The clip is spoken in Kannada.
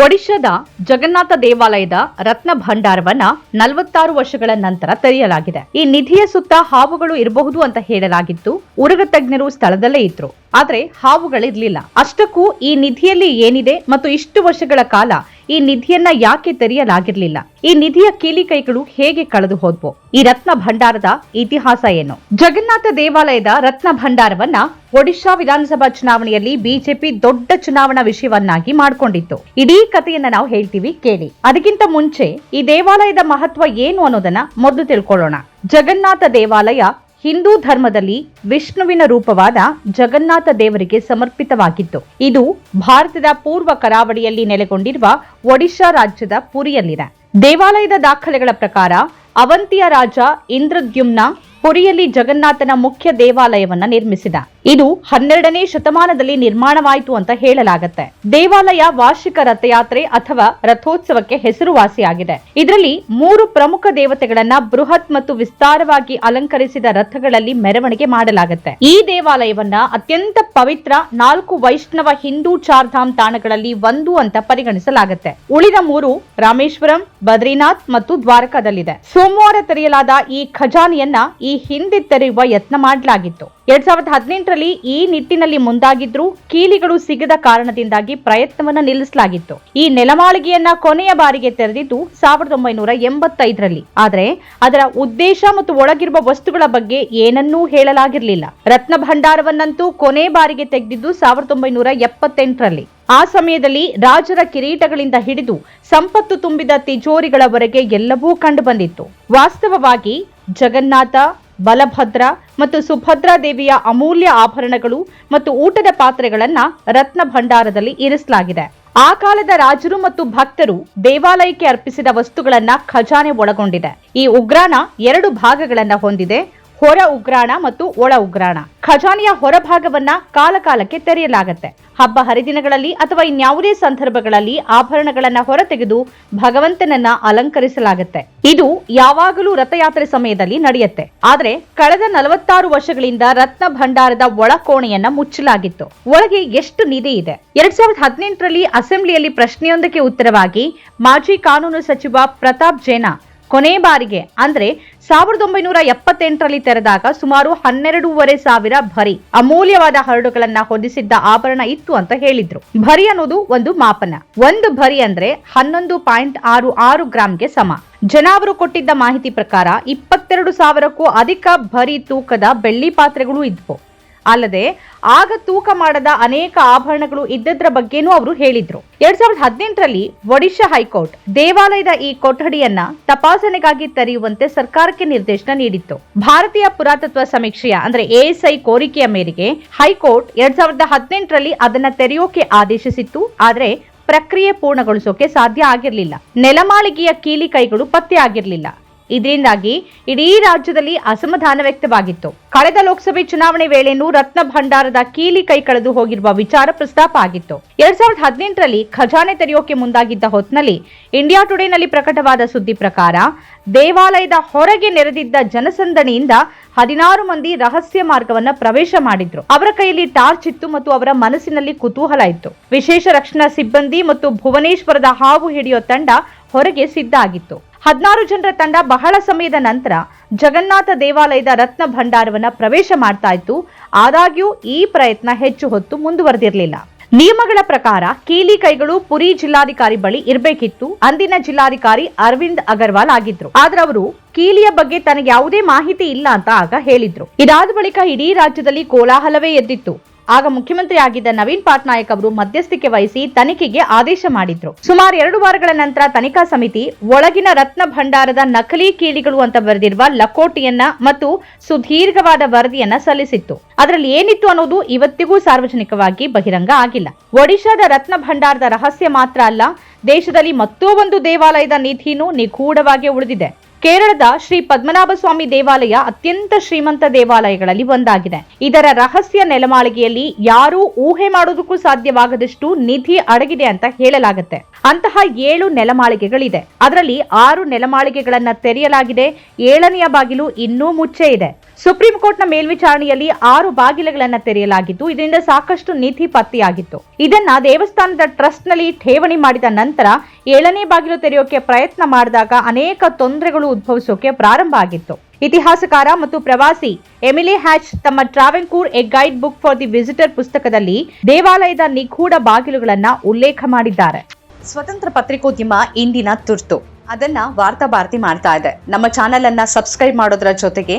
ಒಡಿಶಾದ ಜಗನ್ನಾಥ ದೇವಾಲಯದ ರತ್ನ ಭಂಡಾರವನ್ನ ನಲವತ್ತಾರು ವರ್ಷಗಳ ನಂತರ ತೆರೆಯಲಾಗಿದೆ. ಈ ನಿಧಿಯ ಸುತ್ತ ಹಾವುಗಳು ಇರಬಹುದು ಅಂತ ಹೇಳಲಾಗಿತ್ತು. ಉರಗ ತಜ್ಞರು ಸ್ಥಳದಲ್ಲೇ ಇದ್ರು. ಆದ್ರೆ ಹಾವುಗಳಿರ್ಲಿಲ್ಲ. ಅಷ್ಟಕ್ಕೂ ಈ ನಿಧಿಯಲ್ಲಿ ಏನಿದೆ ಮತ್ತು ಇಷ್ಟು ವರ್ಷಗಳ ಕಾಲ ಈ ನಿಧಿಯನ್ನ ಯಾಕೆ ತೆರೆಯಲಾಗಿರ್ಲಿಲ್ಲ? ಈ ನಿಧಿಯ ಕೀಲಿ ಕೈಗಳು ಹೇಗೆ ಕಳೆದು ಹೋದ್ವು? ಈ ರತ್ನ ಭಂಡಾರದ ಇತಿಹಾಸ ಏನು? ಜಗನ್ನಾಥ ದೇವಾಲಯದ ರತ್ನ ಭಂಡಾರವನ್ನ ಒಡಿಶಾ ವಿಧಾನಸಭಾ ಚುನಾವಣೆಯಲ್ಲಿ ಬಿಜೆಪಿ ದೊಡ್ಡ ಚುನಾವಣಾ ವಿಷಯವನ್ನಾಗಿ ಮಾಡಿಕೊಂಡಿತ್ತು. ಇಡೀ ಕಥೆಯನ್ನ ನಾವು ಹೇಳ್ತೀವಿ, ಕೇಳಿ. ಅದಕ್ಕಿಂತ ಮುಂಚೆ ಈ ದೇವಾಲಯದ ಮಹತ್ವ ಏನು ಅನ್ನೋದನ್ನ ಮೊದಲು ತಿಳ್ಕೊಳ್ಳೋಣ. ಜಗನ್ನಾಥ ದೇವಾಲಯ ಹಿಂದೂ ಧರ್ಮದಲ್ಲಿ ವಿಷ್ಣುವಿನ ರೂಪವಾದ ಜಗನ್ನಾಥ ದೇವರಿಗೆ ಸಮರ್ಪಿತವಾಗಿತ್ತು. ಇದು ಭಾರತದ ಪೂರ್ವ ಕರಾವಳಿಯಲ್ಲಿ ನೆಲೆಗೊಂಡಿರುವ ಒಡಿಶಾ ರಾಜ್ಯದ ಪುರಿಯಲ್ಲಿದೆ. ದೇವಾಲಯದ ದಾಖಲೆಗಳ ಪ್ರಕಾರ ಅವಂತಿಯ ರಾಜ ಇಂದ್ರದ್ಯುಮ್ನ ಪುರಿಯಲ್ಲಿ ಜಗನ್ನಾಥನ ಮುಖ್ಯ ದೇವಾಲಯವನ್ನ ನಿರ್ಮಿಸಿದ. ಇದು ಹನ್ನೆರಡನೇ ಶತಮಾನದಲ್ಲಿ ನಿರ್ಮಾಣವಾಯಿತು ಅಂತ ಹೇಳಲಾಗುತ್ತೆ. ದೇವಾಲಯ ವಾರ್ಷಿಕ ರಥಯಾತ್ರೆ ಅಥವಾ ರಥೋತ್ಸವಕ್ಕೆ ಹೆಸರುವಾಸಿಯಾಗಿದೆ. ಇದರಲ್ಲಿ ಮೂರು ಪ್ರಮುಖ ದೇವತೆಗಳನ್ನ ಬೃಹತ್ ಮತ್ತು ವಿಸ್ತಾರವಾಗಿ ಅಲಂಕರಿಸಿದ ರಥಗಳಲ್ಲಿ ಮೆರವಣಿಗೆ ಮಾಡಲಾಗುತ್ತೆ. ಈ ದೇವಾಲಯವನ್ನ ಅತ್ಯಂತ ಪವಿತ್ರ ನಾಲ್ಕು ವೈಷ್ಣವ ಹಿಂದೂ ಚಾರ್ಧಾಮ್ ತಾಣಗಳಲ್ಲಿ ಒಂದು ಅಂತ ಪರಿಗಣಿಸಲಾಗುತ್ತೆ. ಉಳಿದ ಮೂರು ರಾಮೇಶ್ವರಂ, ಬದ್ರಿನಾಥ್ ಮತ್ತು ದ್ವಾರಕಾದಲ್ಲಿದೆ. ಸೋಮವಾರ ತೆರೆಯಲಾದ ಈ ಖಜಾನೆಯನ್ನ ಹಿಂದೆ ತೆರೆಯುವ ಯತ್ನ ಮಾಡಲಾಗಿತ್ತು. ಎರಡ್ ಸಾವಿರದ ಹದಿನೆಂಟರಲ್ಲಿ ಈ ನಿಟ್ಟಿನಲ್ಲಿ ಮುಂದಾಗಿದ್ರು ಕೀಲಿಗಳು ಸಿಗದ ಕಾರಣದಿಂದಾಗಿ ಪ್ರಯತ್ನವನ್ನ ನಿಲ್ಲಿಸಲಾಗಿತ್ತು. ಈ ನೆಲಮಾಳಿಗೆಯನ್ನ ಕೊನೆಯ ಬಾರಿಗೆ ತೆರೆದಿದ್ದು ಸಾವಿರದ ಒಂಬೈನೂರ ಎಂಬತ್ತೈದರಲ್ಲಿ. ಆದರೆ ಅದರ ಉದ್ದೇಶ ಮತ್ತು ಒಳಗಿರುವ ವಸ್ತುಗಳ ಬಗ್ಗೆ ಏನನ್ನೂ ಹೇಳಲಾಗಿರಲಿಲ್ಲ. ರತ್ನ ಭಂಡಾರವನ್ನಂತೂ ಕೊನೆ ಬಾರಿಗೆ ತೆಗೆದಿದ್ದು ಸಾವಿರದ ಒಂಬೈನೂರ ಎಪ್ಪತ್ತೆಂಟರಲ್ಲಿ. ಆ ಸಮಯದಲ್ಲಿ ರಾಜರ ಕಿರೀಟಗಳಿಂದ ಹಿಡಿದು ಸಂಪತ್ತು ತುಂಬಿದ ತಿಜೋರಿಗಳವರೆಗೆ ಎಲ್ಲವೂ ಕಂಡುಬಂದಿತ್ತು. ವಾಸ್ತವವಾಗಿ ಜಗನ್ನಾಥ ಬಲಭದ್ರ ಮತ್ತು ಸುಭದ್ರಾ ದೇವಿಯ ಅಮೂಲ್ಯ ಆಭರಣಗಳು ಮತ್ತು ಊಟದ ಪಾತ್ರೆಗಳನ್ನ ರತ್ನ ಭಂಡಾರದಲ್ಲಿ ಇರಿಸಲಾಗಿದೆ. ಆ ಕಾಲದ ರಾಜರು ಮತ್ತು ಭಕ್ತರು ದೇವಾಲಯಕ್ಕೆ ಅರ್ಪಿಸಿದ ವಸ್ತುಗಳನ್ನ ಖಜಾನೆ ಒಳಗೊಂಡಿದೆ. ಈ ಉಗ್ರಾಣ ಎರಡು ಭಾಗಗಳನ್ನ ಹೊಂದಿದೆ. ಹೊರ ಉಗ್ರಾಣ ಮತ್ತು ಒಳ ಉಗ್ರಾಣ. ಖಜಾನೆಯ ಹೊರಭಾಗವನ್ನ ಕಾಲಕಾಲಕ್ಕೆ ತೆರೆಯಲಾಗತ್ತೆ. ಹಬ್ಬ ಹರಿದಿನಗಳಲ್ಲಿ ಅಥವಾ ಇನ್ಯಾವುದೇ ಸಂದರ್ಭಗಳಲ್ಲಿ ಆಭರಣಗಳನ್ನ ಹೊರತೆಗೆದು ಭಗವಂತನನ್ನ ಅಲಂಕರಿಸಲಾಗುತ್ತೆ. ಇದು ಯಾವಾಗಲೂ ರಥಯಾತ್ರೆ ಸಮಯದಲ್ಲಿ ನಡೆಯುತ್ತೆ. ಆದ್ರೆ ಕಳೆದ ನಲವತ್ತಾರು ವರ್ಷಗಳಿಂದ ರತ್ನ ಭಂಡಾರದ ಒಳಕೋಣೆಯನ್ನ ಮುಚ್ಚಲಾಗಿತ್ತು. ಒಳಗೆ ಎಷ್ಟು ನಿಧಿ ಇದೆ? ಎರಡ್ ಸಾವಿರದ ಹದಿನೆಂಟರಲ್ಲಿ ಅಸೆಂಬ್ಲಿಯಲ್ಲಿ ಪ್ರಶ್ನೆಯೊಂದಕ್ಕೆ ಉತ್ತರವಾಗಿ ಮಾಜಿ ಕಾನೂನು ಸಚಿವ ಪ್ರತಾಪ್ ಜೇನಾ ಕೊನೆ ಬಾರಿಗೆ, ಅಂದ್ರೆ ಸಾವಿರದ ಒಂಬೈನೂರ ಎಪ್ಪತ್ತೆಂಟರಲ್ಲಿ ತೆರೆದಾಗ ಸುಮಾರು ಹನ್ನೆರಡೂವರೆ ಸಾವಿರ ಭರಿ ಅಮೂಲ್ಯವಾದ ಹರಡುಗಳನ್ನ ಹೊಂದಿಸಿದ್ದ ಆಭರಣ ಇತ್ತು ಅಂತ ಹೇಳಿದ್ರು. ಭರಿ ಅನ್ನೋದು ಒಂದು ಮಾಪನ. ಒಂದು ಭರಿ ಅಂದ್ರೆ ಹನ್ನೊಂದು ಪಾಯಿಂಟ್ ಆರು ಆರು ಗ್ರಾಂಗೆ ಸಮ. ಜನ ಅವರು ಕೊಟ್ಟಿದ್ದ ಮಾಹಿತಿ ಪ್ರಕಾರ ಇಪ್ಪತ್ತೆರಡು ಸಾವಿರಕ್ಕೂ ಅಧಿಕ ಭರಿ ತೂಕದ ಬೆಳ್ಳಿ ಪಾತ್ರೆಗಳು ಇದ್ವು. ಅಲ್ಲದೆ ಆಗ ತೂಕ ಮಾಡದ ಅನೇಕ ಆಭರಣಗಳು ಇದ್ದದ್ರ ಬಗ್ಗೆನೂ ಅವರು ಹೇಳಿದ್ರು. ಎರಡ್ ಸಾವಿರದ ಹದಿನೆಂಟರಲ್ಲಿ ಒಡಿಶಾ ಹೈಕೋರ್ಟ್ ದೇವಾಲಯದ ಈ ಕೊಠಡಿಯನ್ನ ತಪಾಸಣೆಗಾಗಿ ತೆರೆಯುವಂತೆ ಸರ್ಕಾರಕ್ಕೆ ನಿರ್ದೇಶನ ನೀಡಿತ್ತು. ಭಾರತೀಯ ಪುರಾತತ್ವ ಸಮೀಕ್ಷೆಯ, ಅಂದ್ರೆ ಎಎಸ್ಐ ಕೋರಿಕೆಯ ಮೇರೆಗೆ ಹೈಕೋರ್ಟ್ ಎರಡ್ ಸಾವಿರದ ಹದಿನೆಂಟರಲ್ಲಿ ಅದನ್ನ ತೆರೆಯೋಕೆ ಆದೇಶಿಸಿತ್ತು. ಆದ್ರೆ ಪ್ರಕ್ರಿಯೆ ಪೂರ್ಣಗೊಳಿಸೋಕೆ ಸಾಧ್ಯ ಆಗಿರಲಿಲ್ಲ. ನೆಲಮಾಳಿಗೆಯ ಕೀಲಿ ಕೈಗಳು ಪತ್ತೆ ಆಗಿರಲಿಲ್ಲ. ಇದರಿಂದಾಗಿ ಇಡೀ ರಾಜ್ಯದಲ್ಲಿ ಅಸಮಾಧಾನ ವ್ಯಕ್ತವಾಗಿತ್ತು. ಕಳೆದ ಲೋಕಸಭೆ ಚುನಾವಣೆ ವೇಳೆನೂ ರತ್ನ ಭಂಡಾರದ ಕೀಲಿ ಕೈ ಕಳೆದು ಹೋಗಿರುವ ವಿಚಾರ ಪ್ರಸ್ತಾಪ ಆಗಿತ್ತು. ಎರಡ್ ಸಾವಿರದ ಹದಿನೆಂಟರಲ್ಲಿ ಖಜಾನೆ ತೆರೆಯೋಕೆ ಮುಂದಾಗಿದ್ದ ಹೊತ್ತಿನಲ್ಲಿ ಇಂಡಿಯಾ ಟುಡೇನಲ್ಲಿ ಪ್ರಕಟವಾದ ಸುದ್ದಿ ಪ್ರಕಾರ ದೇವಾಲಯದ ಹೊರಗೆ ನೆರೆದಿದ್ದ ಜನಸಂದಣಿಯಿಂದ ಹದಿನಾರು ಮಂದಿ ರಹಸ್ಯ ಮಾರ್ಗವನ್ನ ಪ್ರವೇಶ ಮಾಡಿದ್ರು. ಅವರ ಕೈಯಲ್ಲಿ ಟಾರ್ಚ್ ಇತ್ತು ಮತ್ತು ಅವರ ಮನಸ್ಸಿನಲ್ಲಿ ಕುತೂಹಲ ಇತ್ತು. ವಿಶೇಷ ರಕ್ಷಣಾ ಸಿಬ್ಬಂದಿ ಮತ್ತು ಭುವನೇಶ್ವರದ ಹಾವು ಹಿಡಿಯೋ ತಂಡ ಹೊರಗೆ ಸಿದ್ಧ ಆಗಿತ್ತು. ಹದಿನಾರು ಜನರ ತಂಡ ಬಹಳ ಸಮಯದ ನಂತರ ಜಗನ್ನಾಥ ದೇವಾಲಯದ ರತ್ನ ಭಂಡಾರವನ್ನ ಪ್ರವೇಶ ಮಾಡ್ತಾ ಇತ್ತು. ಆದಾಗ್ಯೂ ಈ ಪ್ರಯತ್ನ ಹೆಚ್ಚು ಹೊತ್ತು ಮುಂದುವರೆದಿರಲಿಲ್ಲ. ನಿಯಮಗಳ ಪ್ರಕಾರ ಕೀಲಿ ಕೈಗಳು ಪುರಿ ಜಿಲ್ಲಾಧಿಕಾರಿ ಬಳಿ ಇರಬೇಕಿತ್ತು. ಅಂದಿನ ಜಿಲ್ಲಾಧಿಕಾರಿ ಅರವಿಂದ್ ಅಗರ್ವಾಲ್ ಆಗಿದ್ರು. ಆದ್ರೆ ಅವರು ಕೀಲಿಯ ಬಗ್ಗೆ ತನಗೆ ಯಾವುದೇ ಮಾಹಿತಿ ಇಲ್ಲ ಅಂತ ಆಗ ಹೇಳಿದ್ರು. ಇದಾದ ಬಳಿಕ ಇಡೀ ರಾಜ್ಯದಲ್ಲಿ ಕೋಲಾಹಲವೇ ಎದ್ದಿತ್ತು. ಆಗ ಮುಖ್ಯಮಂತ್ರಿ ಆಗಿದ್ದ ನವೀನ್ ಪಟ್ನಾಯಕ್ ಅವರು ಮಧ್ಯಸ್ಥಿಕೆ ವಹಿಸಿ ತನಿಖೆಗೆ ಆದೇಶ ಮಾಡಿದ್ರು. ಸುಮಾರು ಎರಡು ವಾರಗಳ ನಂತರ ತನಿಖಾ ಸಮಿತಿ ಒಳಗಿನ ರತ್ನ ಭಂಡಾರದ ನಕಲಿ ಕೀಲಿಗಳು ಅಂತ ಬರೆದಿರುವ ಲಕೋಟಿಯನ್ನ ಮತ್ತು ಸುದೀರ್ಘವಾದ ವರದಿಯನ್ನ ಸಲ್ಲಿಸಿತ್ತು. ಅದರಲ್ಲಿ ಏನಿತ್ತು ಅನ್ನೋದು ಇವತ್ತಿಗೂ ಸಾರ್ವಜನಿಕವಾಗಿ ಬಹಿರಂಗ ಆಗಿಲ್ಲ. ಒಡಿಶಾದ ರತ್ನ ಭಂಡಾರದ ರಹಸ್ಯ ಮಾತ್ರ ಅಲ್ಲ, ದೇಶದಲ್ಲಿ ಮತ್ತೋ ಒಂದು ದೇವಾಲಯದ ನಿಧಿನೂ ನಿಗೂಢವಾಗಿ ಉಳಿದಿದೆ. ಕೇರಳದ ಶ್ರೀ ಪದ್ಮನಾಭ ಸ್ವಾಮಿ ದೇವಾಲಯ ಅತ್ಯಂತ ಶ್ರೀಮಂತ ದೇವಾಲಯಗಳಲ್ಲಿ ಒಂದಾಗಿದೆ. ಇದರ ರಹಸ್ಯ ನೆಲಮಾಳಿಗೆಯಲ್ಲಿ ಯಾರೂ ಊಹೆ ಮಾಡೋದಕ್ಕೂ ಸಾಧ್ಯವಾಗದಷ್ಟು ನಿಧಿ ಅಡಗಿದೆ ಅಂತ ಹೇಳಲಾಗುತ್ತೆ. ಅಂತಹ ಏಳು ನೆಲಮಾಳಿಗೆಗಳಿದೆ. ಅದರಲ್ಲಿ ಆರು ನೆಲಮಾಳಿಗೆಗಳನ್ನ ತೆರೆಯಲಾಗಿದೆ. ಏಳನೆಯ ಬಾಗಿಲು ಇನ್ನೂ ಮುಚ್ಚೆ ಇದೆ. ಸುಪ್ರೀಂ ಕೋರ್ಟ್ನ ಮೇಲ್ವಿಚಾರಣೆಯಲ್ಲಿ ಆರು ಬಾಗಿಲುಗಳನ್ನು ತೆರೆಯಲಾಗಿದ್ದು ಇದರಿಂದ ಸಾಕಷ್ಟು ನಿಧಿ ಪತ್ತೆಯಾಗಿತ್ತು. ಇದನ್ನ ದೇವಸ್ಥಾನದ ಟ್ರಸ್ಟ್ನಲ್ಲಿ ಠೇವಣಿ ಮಾಡಿದ ನಂತರ ಏಳನೇ ಬಾಗಿಲು ತೆರೆಯೋಕೆ ಪ್ರಯತ್ನ ಮಾಡಿದಾಗ ಅನೇಕ ತೊಂದರೆಗಳು ಉದ್ಭವಿಸೋಕೆ ಪ್ರಾರಂಭ ಆಗಿತ್ತು. ಇತಿಹಾಸಕಾರ ಮತ್ತು ಪ್ರವಾಸಿ ಎಮಿಲಿ ಹ್ಯಾಚ್ ತಮ್ಮ Travancore a guide book for the visitor ಪುಸ್ತಕದಲ್ಲಿ ದೇವಾಲಯದ ನಿಗೂಢ ಬಾಗಿಲುಗಳನ್ನ ಉಲ್ಲೇಖ ಮಾಡಿದ್ದಾರೆ. ಸ್ವತಂತ್ರ ಪತ್ರಿಕೋದ್ಯಮ ಇಂದಿನ ತುರ್ತು. ಅದನ್ನ ವಾರ್ತಾ ಭಾರತಿ ಮಾಡ್ತಾ ಇದೆ. ನಮ್ಮ ಚಾನೆಲ್ ಅನ್ನ ಸಬ್ಸ್ಕ್ರೈಬ್ ಮಾಡೋದ್ರ ಜೊತೆಗೆ